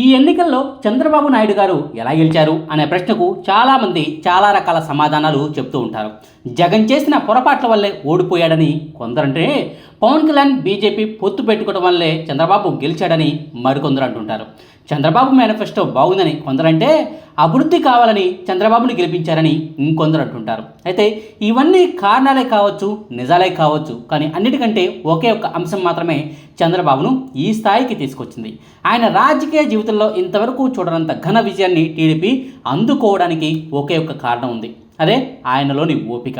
ఈ ఎన్నికల్లో చంద్రబాబు నాయుడు గారు ఎలా గెలిచారు అనే ప్రశ్నకు చాలామంది చాలా రకాల సమాధానాలు చెప్తూ ఉంటారు. జగన్ చేసిన పొరపాట్ల వల్లే ఓడిపోయాడని కొందరంటే పవన్ కళ్యాణ్ బీజేపీ పొత్తు పెట్టుకోవడం వల్లే చంద్రబాబు గెలిచాడని మరికొందరు అంటుంటారు. చంద్రబాబు మేనిఫెస్టో బాగుందని కొందరంటే అభివృద్ధి కావాలని చంద్రబాబును గెలిపించారని ఇంకొందరు అంటుంటారు. అయితే ఇవన్నీ కారణాలే కావచ్చు నిజాలే కావచ్చు కానీ అన్నిటికంటే ఒకే ఒక్క అంశం మాత్రమే చంద్రబాబును ఈ స్థాయికి తీసుకొచ్చింది. ఆయన రాజకీయ జీవితంలో ఇంతవరకు చూడనంత ఘన విజయాన్ని టీడీపీ అందుకోవడానికి ఒకే ఒక్క కారణం ఉంది. అదే ఆయనలోని ఓపిక.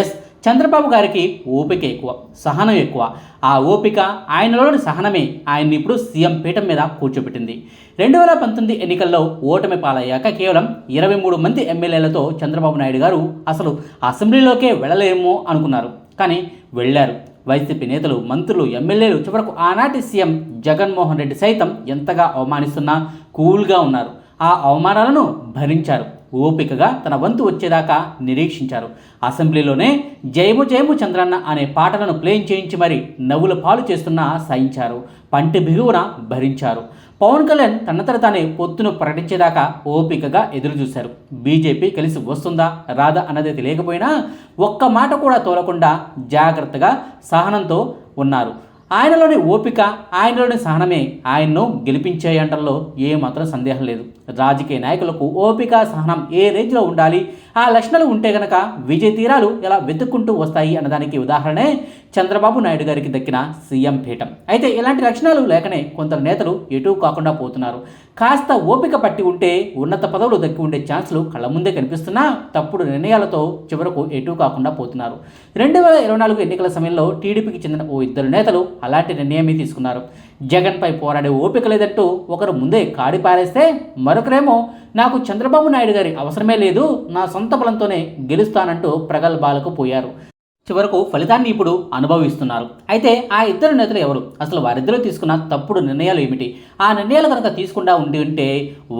ఎస్ చంద్రబాబు గారికి ఓపిక ఎక్కువ సహనం ఎక్కువ. ఆ ఓపిక ఆయనలోని సహనమే ఆయన్ని ఇప్పుడు సీఎం పీఠం మీద కూర్చోబెట్టింది. రెండు వేల పంతొమ్మిది ఎన్నికల్లో ఓటమి పాలయ్యాక కేవలం ఇరవై మూడు మంది ఎమ్మెల్యేలతో చంద్రబాబు నాయుడు గారు అసలు అసెంబ్లీలోకే వెళ్ళలేమో అనుకున్నారు. కానీ వెళ్ళారు. వైసీపీ నేతలు మంత్రులు ఎమ్మెల్యేలు చివరకు ఆనాటి సీఎం జగన్మోహన్ రెడ్డి సైతం ఎంతగా అవమానిస్తున్నా కూల్గా ఉన్నారు. ఆ అవమానాలను భరించారు. ఓపికగా తన వంతు వచ్చేదాకా నిరీక్షించారు. అసెంబ్లీలోనే జయము జయము చంద్రన్న అనే పాటలను ప్లేన్ చేయించి మరి నవ్వుల పాలు చేస్తున్నా సహించారు. పంటి బిగువున భరించారు. పవన్ కళ్యాణ్ తనంతట తానే పొత్తును ప్రకటించేదాకా ఓపికగా ఎదురు చూశారు బీజేపీ కలిసి వస్తుందా రాదా అన్నది తెలియకపోయినా ఒక్క మాట కూడా తోలకుండా జాగ్రత్తగా సహనంతో ఉన్నారు. ఆయనలోని ఓపిక ఆయనలోని సహనమే ఆయన్ను గెలిపించేయంటల్లో ఏమాత్రం సందేహం లేదు. రాజకీయ నాయకులకు ఓపిక సహనం ఏ రేంజ్లో ఉండాలి? ఆ లక్షణాలు ఉంటే గనక విజయ తీరాలు ఎలా వెతుక్కుంటూ వస్తాయి అన్నదానికి ఉదాహరణే చంద్రబాబు నాయుడు గారికి దక్కిన సీఎం పీఠం. అయితే ఇలాంటి లక్షణాలు లేకనే కొందరు నేతలు ఎటూ కాకుండా పోతున్నారు. కాస్త ఓపిక పట్టి ఉంటే ఉన్నత పదవులు దక్కి ఉండే ఛాన్సులు కళ్ళ ముందే కనిపిస్తున్నా తప్పుడు నిర్ణయాలతో చివరకు ఎటూ కాకుండా పోతున్నారు. రెండు వేల ఇరవై నాలుగు ఎన్నికల సమయంలో టీడీపీకి చెందిన ఓ ఇద్దరు నేతలు అలాంటి నిర్ణయమే తీసుకున్నారు? జగన్పై పోరాడే ఓపిక లేదంటూ ఒకరు ముందే కాడి పారేస్తే మరొకరేమో నాకు చంద్రబాబు నాయుడు గారి అవసరమే లేదు నా సొంత బలంతోనే గెలుస్తానంటూ ప్రగల్భాలకు పోయారు. చివరకు ఫలితాన్ని ఇప్పుడు అనుభవిస్తున్నారు. అయితే ఆ ఇద్దరు నేతలు ఎవరు? అసలు వారిద్దరూ తీసుకున్న తప్పుడు నిర్ణయాలు ఏమిటి? ఆ నిర్ణయాలు కనుక తీసుకుండా ఉండి ఉంటే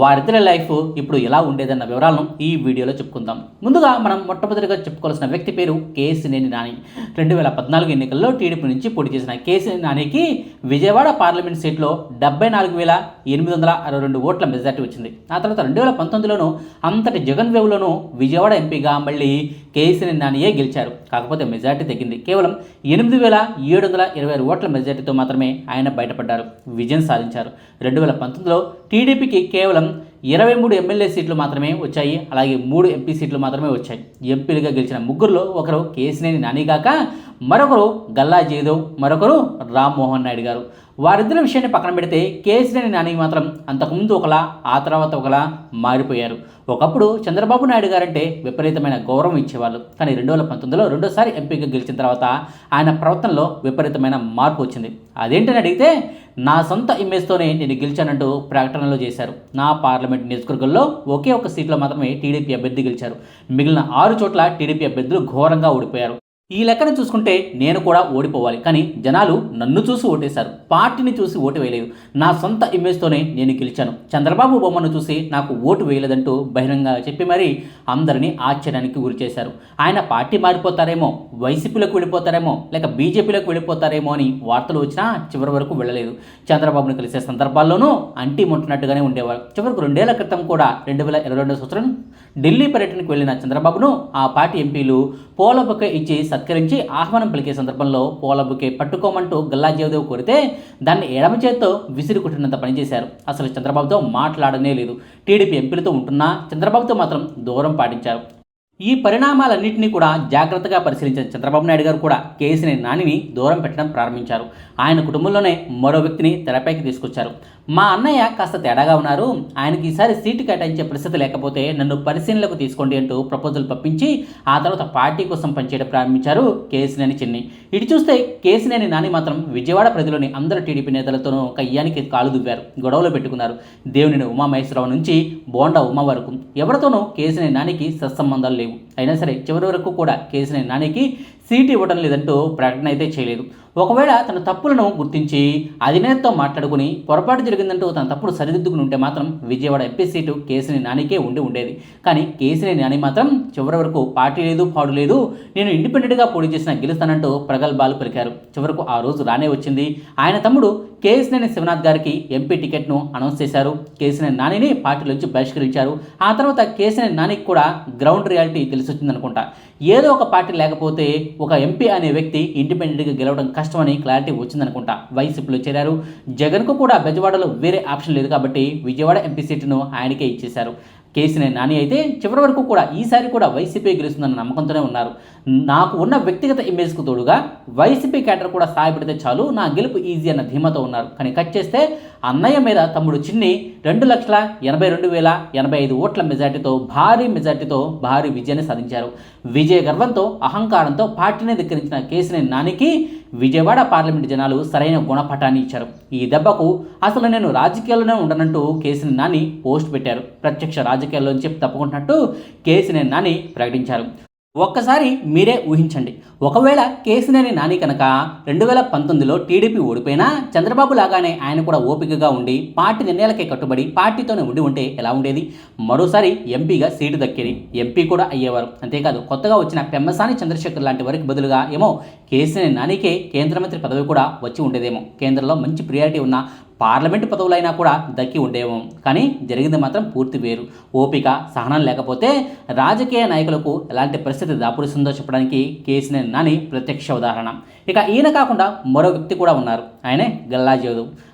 వారిద్దరి లైఫ్ ఇప్పుడు ఎలా ఉండేదన్న వివరాలను ఈ వీడియోలో చెప్పుకుందాం. ముందుగా మనం మొట్టమొదటిగా చెప్పుకోవాల్సిన వ్యక్తి పేరు కేసినేని నాని. రెండు వేల పద్నాలుగు ఎన్నికల్లో టీడీపీ నుంచి పోటీ చేసిన కేసినేని నానికి విజయవాడ పార్లమెంట్ సీట్లో డెబ్బై నాలుగు వేల ఎనిమిది వందల అరవై రెండు ఓట్ల మెజార్టీ వచ్చింది. ఆ తర్వాత రెండు వేల పంతొమ్మిదిలోనూ అంతటి జగన్ వేవ్లోనూ విజయవాడ ఎంపీగా మళ్ళీ కేసినేని నానియే గెలిచారు. కాకపోతే మెజార్టీ తగ్గింది. కేవలం ఎనిమిది వేల ఏడు వందల ఇరవై ఆరు ఓట్ల మెజార్టీతో మాత్రమే ఆయన బయటపడ్డారు. విజయం సాధించారు. రెండు వేల పంతొమ్మిదిలో టీడీపీకి కేవలం ఇరవై మూడు ఎమ్మెల్యే సీట్లు మాత్రమే వచ్చాయి అలాగే మూడు ఎంపీ సీట్లు మాత్రమే వచ్చాయి. ఎంపీలుగా గెలిచిన ముగ్గురులో ఒకరు కేసినేని నాని కాక మరొకరు గల్లా జయదేవ్ మరొకరు రామ్మోహన్ నాయుడు గారు. వారిద్దరి విషయాన్ని పక్కన పెడితే కేసినేని నాని మాత్రం అంతకుముందు ఒకలా ఆ తర్వాత ఒకలా మారిపోయారు. ఒకప్పుడు చంద్రబాబు నాయుడు గారంటే విపరీతమైన గౌరవం ఇచ్చేవాళ్ళు. కానీ రెండు వేల పంతొమ్మిదిలో రెండోసారి ఎంపీగా గెలిచిన తర్వాత ఆయన ప్రవర్తనలో విపరీతమైన మార్పు వచ్చింది. అదేంటని అడిగితే నా సొంత ఇమేజ్తోనే నేను గెలిచానంటూ ప్రకటనలు చేశారు. నా పార్లమెంట్ నియోజకవర్గంలో ఒకే ఒక సీట్లో మాత్రమే టీడీపీ అభ్యర్థి గెలిచారు. మిగిలిన ఆరు చోట్ల టీడీపీ అభ్యర్థులు ఘోరంగా ఓడిపోయారు. ఈ లెక్కన చూసుకుంటే నేను కూడా ఓడిపోవాలి. కానీ జనాలు నన్ను చూసి ఓటేశారు. పార్టీని చూసి ఓటు వేయలేదు. నా సొంత ఇమేజ్తోనే నేను గెలిచాను. చంద్రబాబు బొమ్మను చూసి నాకు ఓటు వేయలేదంటూ బహిరంగంగా చెప్పి మరీ అందరినీ ఆశ్చర్యానికి గురి చేశారు. ఆయన పార్టీ మారిపోతారేమో వైసీపీలోకి వెళ్ళిపోతారేమో లేక బీజేపీలోకి వెళ్ళిపోతారేమో అని వార్తలు వచ్చినా చివరి వరకు వెళ్ళలేదు. చంద్రబాబును కలిసే సందర్భాల్లోనూ అంటి ముట్టినట్టుగానే ఉండేవారు. చివరకు రెండేళ్ళ క్రితం కూడా రెండు వేల ఇరవై రెండో సంవత్సరం ఢిల్లీ పర్యటనకు వెళ్ళిన చంద్రబాబును ఆ పార్టీ ఎంపీలు పోలపక్క ఇచ్చి సత్కరించి ఆహ్వానం పలికే సందర్భంలో పూల బుకే పట్టుకోమంటూ గల్లా జయదేవ్ కోరితే దాన్ని ఎడమ చేత్తో విసిరి కుట్టినంత పనిచేశారు. అసలు చంద్రబాబుతో మాట్లాడనే లేదు. టీడీపీ ఎంపీలతో ఉంటున్నా చంద్రబాబుతో మాత్రం దూరం పాటించారు. ఈ పరిణామాలన్నింటినీ కూడా జాగ్రత్తగా పరిశీలించిన చంద్రబాబు నాయుడు గారు కూడా కేసీని నానిని దూరం పెట్టడం ప్రారంభించారు. ఆయన కుటుంబంలోనే మరో వ్యక్తిని తెరపైకి తీసుకొచ్చారు. మా అన్నయ్య కాస్త తేడాగా ఉన్నారు. ఆయనకి ఈసారి సీటు కేటాయించే పరిస్థితి లేకపోతే నన్ను పరిశీలనలకు తీసుకోండి అంటూ ప్రపోజల్ పంపించి ఆ తర్వాత పార్టీ కోసం పనిచేయడం ప్రారంభించారు కేసినేని చిన్ని. ఇటు చూస్తే కేసినేని నాని మాత్రం విజయవాడ ప్రజలోని అందరు టీడీపీ నేతలతోనూ కయ్యానికి కాలు దువ్వారు గొడవలు పెట్టుకున్నారు. దేవుని ఉమామహేశ్వరరావు నుంచి బోండా ఉమా వరకు ఎవరితోనూ కేసినేని నానికి సత్సంబంధాలు లేవు. అయినా సరే చివరి వరకు కూడా కేసినేని నానికి సీటు ఇవ్వడం లేదంటూ ప్రకటన అయితే చేయలేదు. ఒకవేళ తన తప్పులను గుర్తించి అధినేతతో మాట్లాడుకుని పొరపాటు జరిగిందంటూ తన తప్పుడు సరిదిద్దుకుని ఉంటే మాత్రం విజయవాడ ఎంపీ సీటు కేసుని నానికే ఉండి ఉండేది. కానీ కేసుని నాని మాత్రం చివరి వరకు పార్టీ లేదు పాడు లేదు నేను ఇండిపెండెంట్గా పోటీ చేసిన గెలుస్తానంటూ ప్రగల్భాలు పలికారు. చివరకు ఆ రోజు రానే వచ్చింది. ఆయన తమ్ముడు కేసినేని శివనాథ్ గారికి ఎంపీ టికెట్ను అనౌన్స్ చేశారు. కేసినేని నానిని పార్టీలోంచి బహిష్కరించారు. ఆ తర్వాత కేసినేని నానికి కూడా గ్రౌండ్ రియాలిటీ తెలిసొచ్చిందనుకుంటా. ఏదో ఒక పార్టీ లేకపోతే ఒక ఎంపీ అనే వ్యక్తి ఇండిపెండెంట్గా గెలవడం కష్టమని క్లారిటీ వచ్చిందనుకుంటా. వైసీపీలో చేరారు. జగన్కు కూడా బెజవాడలో వేరే ఆప్షన్ లేదు కాబట్టి విజయవాడ ఎంపీ సీటును ఆయనకే ఇచ్చేశారు. కేసీనే నాని అయితే చివరి వరకు కూడా ఈసారి కూడా వైసీపీ గెలుస్తుందన్న నమ్మకంతోనే ఉన్నారు. నాకు ఉన్న వ్యక్తిగత ఇమేజ్కు తోడుగా వైసీపీ క్యాడర్ కూడా సహాయపడితే చాలు నా గెలుపు ఈజీ అన్న ధీమాతో ఉన్నారు. కానీ కట్ చేస్తే అన్నయ్య మీద తమ్ముడు చిన్ని రెండు లక్షల ఎనభై రెండు వేల ఎనభై ఐదు ఓట్ల మెజార్టీతో భారీ మెజార్టీతో భారీ విజయాన్ని సాధించారు. విజయ గర్వంతో అహంకారంతో పార్టీని ధిక్కరించిన కేసీనేని నానికి విజయవాడ పార్లమెంటు జనాలు సరైన గుణపటాన్ని ఇచ్చారు. ఈ దెబ్బకు అసలు నేను రాజకీయాల్లోనే ఉండనంటూ కేసీని నాని పోస్ట్ పెట్టారు. ప్రత్యక్ష రాజకీయాల్లోంచి తప్పుకుంటున్నట్టు కేసీని నాని ప్రకటించారు. ఒక్కసారి మీరే ఊహించండి. ఒకవేళ కేసినేని నాని కనుక రెండు వేల పంతొమ్మిదిలో టీడీపీ ఓడిపోయినా చంద్రబాబు లాగానే ఆయన కూడా ఓపికగా ఉండి పార్టీ నిర్ణయాలకే కట్టుబడి పార్టీతోనే ఉండి ఉంటే ఎలా ఉండేది? మరోసారి ఎంపీగా సీటు దక్కేది. ఎంపీ కూడా అయ్యేవారు. అంతేకాదు కొత్తగా వచ్చిన పెమ్మసాని చంద్రశేఖర్ లాంటి వారికి బదులుగా ఏమో కేసినేని నానికే కేంద్ర మంత్రి పదవి కూడా వచ్చి ఉండేదేమో. కేంద్రంలో మంచి ప్రియారిటీ ఉన్న పార్లమెంటు పదవులైనా కూడా దక్కి ఉండేమో కానీ జరిగింది మాత్రం పూర్తి వేరు. ఓపిక సహనం లేకపోతే రాజకీయ నాయకులకు ఎలాంటి పరిస్థితి దాపురిస్తుందో చెప్పడానికి కేసీఆర్ నాని ప్రత్యక్ష ఉదాహరణ. ఇక ఈయన కాకుండా మరో వ్యక్తి కూడా ఉన్నారు. ఆయనే గల్లా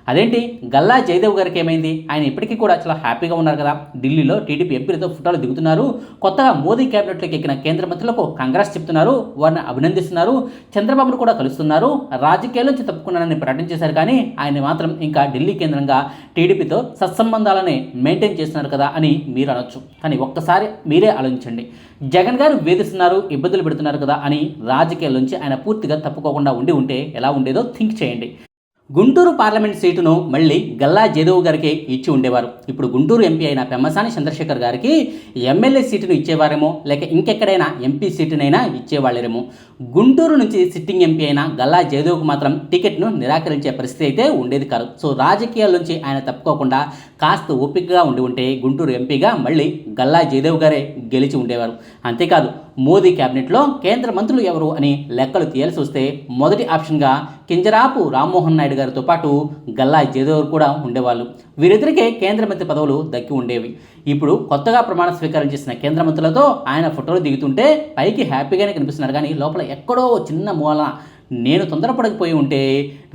అదేంటి? గల్లా జయదేవ్ గారికి ఏమైంది? ఆయన ఇప్పటికీ కూడా చాలా హ్యాపీగా ఉన్నారు కదా. ఢిల్లీలో టీడీపీ ఎంపీలతో ఫోటోలు దిగుతున్నారు. కొత్తగా మోదీ క్యాబినెట్లోకి ఎక్కిన కేంద్ర మంత్రులకు కాంగ్రెస్ చెప్తున్నారు. వారిని అభినందిస్తున్నారు. చంద్రబాబును కూడా కలుస్తున్నారు. రాజకీయాల నుంచి తప్పుకున్నానని ప్రకటించేశారు కానీ ఆయన మాత్రం ఇంకా ఢిల్లీ కేంద్రంగా టీడీపీతో సత్సంబంధాలని మెయింటైన్ చేస్తున్నారు కదా అని మీరు అనొచ్చు. కానీ ఒక్కసారి మీరే ఆలోచించండి. జగన్ గారు వేధిస్తున్నారు ఇబ్బందులు పెడుతున్నారు కదా అని రాజకీయాల నుంచి ఆయన పూర్తిగా తప్పుకోకుండా ఉండి ఉంటే ఎలా ఉండేదో థింక్ చేయండి. గుంటూరు పార్లమెంట్ సీటును మళ్ళీ గల్లా జయదేవ్ గారికి ఇచ్చి ఉండేవారు. ఇప్పుడు గుంటూరు ఎంపీ అయిన పెమ్మసాని చంద్రశేఖర్ గారికి ఎమ్మెల్యే సీటును ఇచ్చేవారేమో లేక ఇంకెక్కడైనా ఎంపీ సీటునైనా ఇచ్చేవాళ్ళేమో గుంటూరు నుంచి సిట్టింగ్ ఎంపీ అయిన గల్లా జయదేవ్కు మాత్రం టికెట్ను నిరాకరించే పరిస్థితి అయితే ఉండేది కాదు. సో రాజకీయాల నుంచి ఆయన తప్పుకోకుండా కాస్త ఓపికగా ఉండి ఉంటే గుంటూరు ఎంపీగా మళ్ళీ గల్లా జయదేవ్ గారే గెలిచి ఉండేవారు. అంతేకాదు మోదీ కేబినెట్లో కేంద్ర మంత్రులు ఎవరు అని లెక్కలు తీయాల్సి వస్తే మొదటి ఆప్షన్గా కింజరాపు రామ్మోహన్ నాయుడు గారితో పాటు గల్లా జయదేవర్ కూడా ఉండేవాళ్ళు. వీరిద్దరికే కేంద్ర మంత్రి పదవులు దక్కి ఉండేవి. ఇప్పుడు కొత్తగా ప్రమాణ స్వీకారం చేసిన కేంద్ర మంత్రులతో ఆయన ఫోటోలు దిగుతుంటే పైకి హ్యాపీగానే కనిపిస్తున్నారు. కానీ లోపల ఎక్కడో చిన్న మూలన నేను తొందరపడకపోయి ఉంటే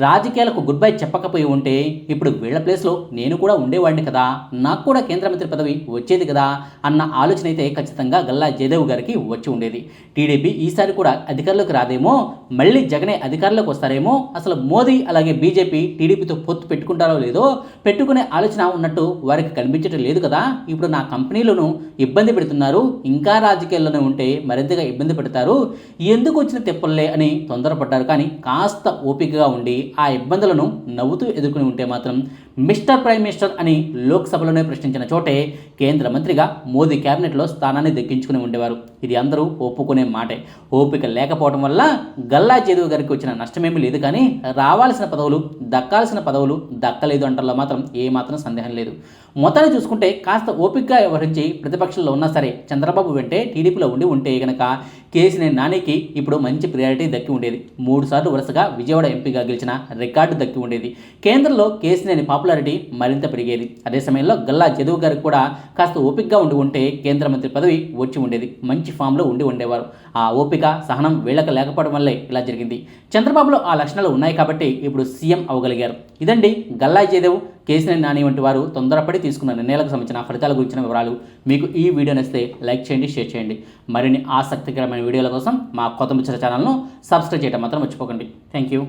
రాజకీయాలకు గుడ్ బై చెప్పకపోయి ఉంటే ఇప్పుడు వీళ్ళ ప్లేస్లో నేను కూడా ఉండేవాడిని కదా. నాకు కూడా కేంద్ర మంత్రి పదవి వచ్చేది కదా అన్న ఆలోచన అయితే ఖచ్చితంగా గల్లా జయదేవ్ గారికి వచ్చి ఉండేది. టీడీపీ ఈసారి కూడా అధికారంలోకి రాదేమో మళ్ళీ జగనే అధికారంలోకి వస్తారేమో అసలు మోదీ అలాగే బీజేపీ టీడీపీతో పొత్తు పెట్టుకుంటారో లేదో పెట్టుకునే ఆలోచన ఉన్నట్టు వారికి కనిపించడం లేదు కదా. ఇప్పుడు నా కంపెనీలను ఇబ్బంది పెడుతున్నారు ఇంకా రాజకీయాల్లోనే ఉంటే మరింతగా ఇబ్బంది పెడతారు. ఎందుకు వచ్చిన తెప్పల్లే అని తొందరపడ్డారు కానీ కాస్త ఓపికగా ఉండి ఆ ఇబ్బందులను నవ్వుతూ ఎదుర్కొని ఉంటే మాత్రం మిస్టర్ ప్రైమ్ మినిస్టర్ అని లోక్సభలోనే ప్రశ్నించిన చోటే కేంద్ర మంత్రిగా మోదీ కేబినెట్లో స్థానాన్ని దక్కించుకుని ఉండేవారు. ఇది అందరూ ఒప్పుకునే మాటే. ఓపిక లేకపోవడం వల్ల గల్లా చేదువు గారికి వచ్చిన నష్టమేమీ లేదు కానీ రావాల్సిన పదవులు దక్కాల్సిన పదవులు దక్కలేదు అంటల్లో మాత్రం ఏమాత్రం సందేహం లేదు. మొత్తాన్ని చూసుకుంటే కాస్త ఓపికగా వ్యవహరించి ప్రతిపక్షంలో ఉన్నా సరే చంద్రబాబు వెంటే టీడీపీలో ఉండి ఉంటే గనక కేసీనే నానికి ఇప్పుడు మంచి ప్రియారిటీ దక్కి ఉండేది. మూడు సార్లు వరుసగా విజయవాడ ఎంపీగా గెలిచిన రికార్డు దక్కి ఉండేది. కేంద్రంలో కేసీనేని పాపులారిటీ మరింత పెరిగేది. అదే సమయంలో గల్లా చదువు గారికి కూడా కాస్త ఓపికగా ఉండి ఉంటే కేంద్ర మంత్రి పదవి వచ్చి ఉండేది. మంచి ఫామ్లో ఉండి ఉండేవారు. ఆ ఓపిక సహనం వీళ్ళకి లేకపోవడం వల్లే ఇలా జరిగింది. చంద్రబాబులో ఆ లక్షణాలు ఉన్నాయి కాబట్టి ఇప్పుడు సీఎం అవ్వగలిగారు. ఇదండి గల్లా జయదేవ్ కేసీఆర్ నాని వంటి వారు తొందరపడి తీసుకున్న నిర్ణయాలకు సంబంధించిన ఫలితాల గురించిన వివరాలు. మీకు ఈ వీడియో నచ్చితే లైక్ చేయండి షేర్ చేయండి. మరిన్ని ఆసక్తికరమైన వీడియోల కోసం మా కొత్త ముచ్చట ఛానల్ను సబ్స్క్రైబ్ చేయడం మాత్రం మర్చిపోకండి. Thank you.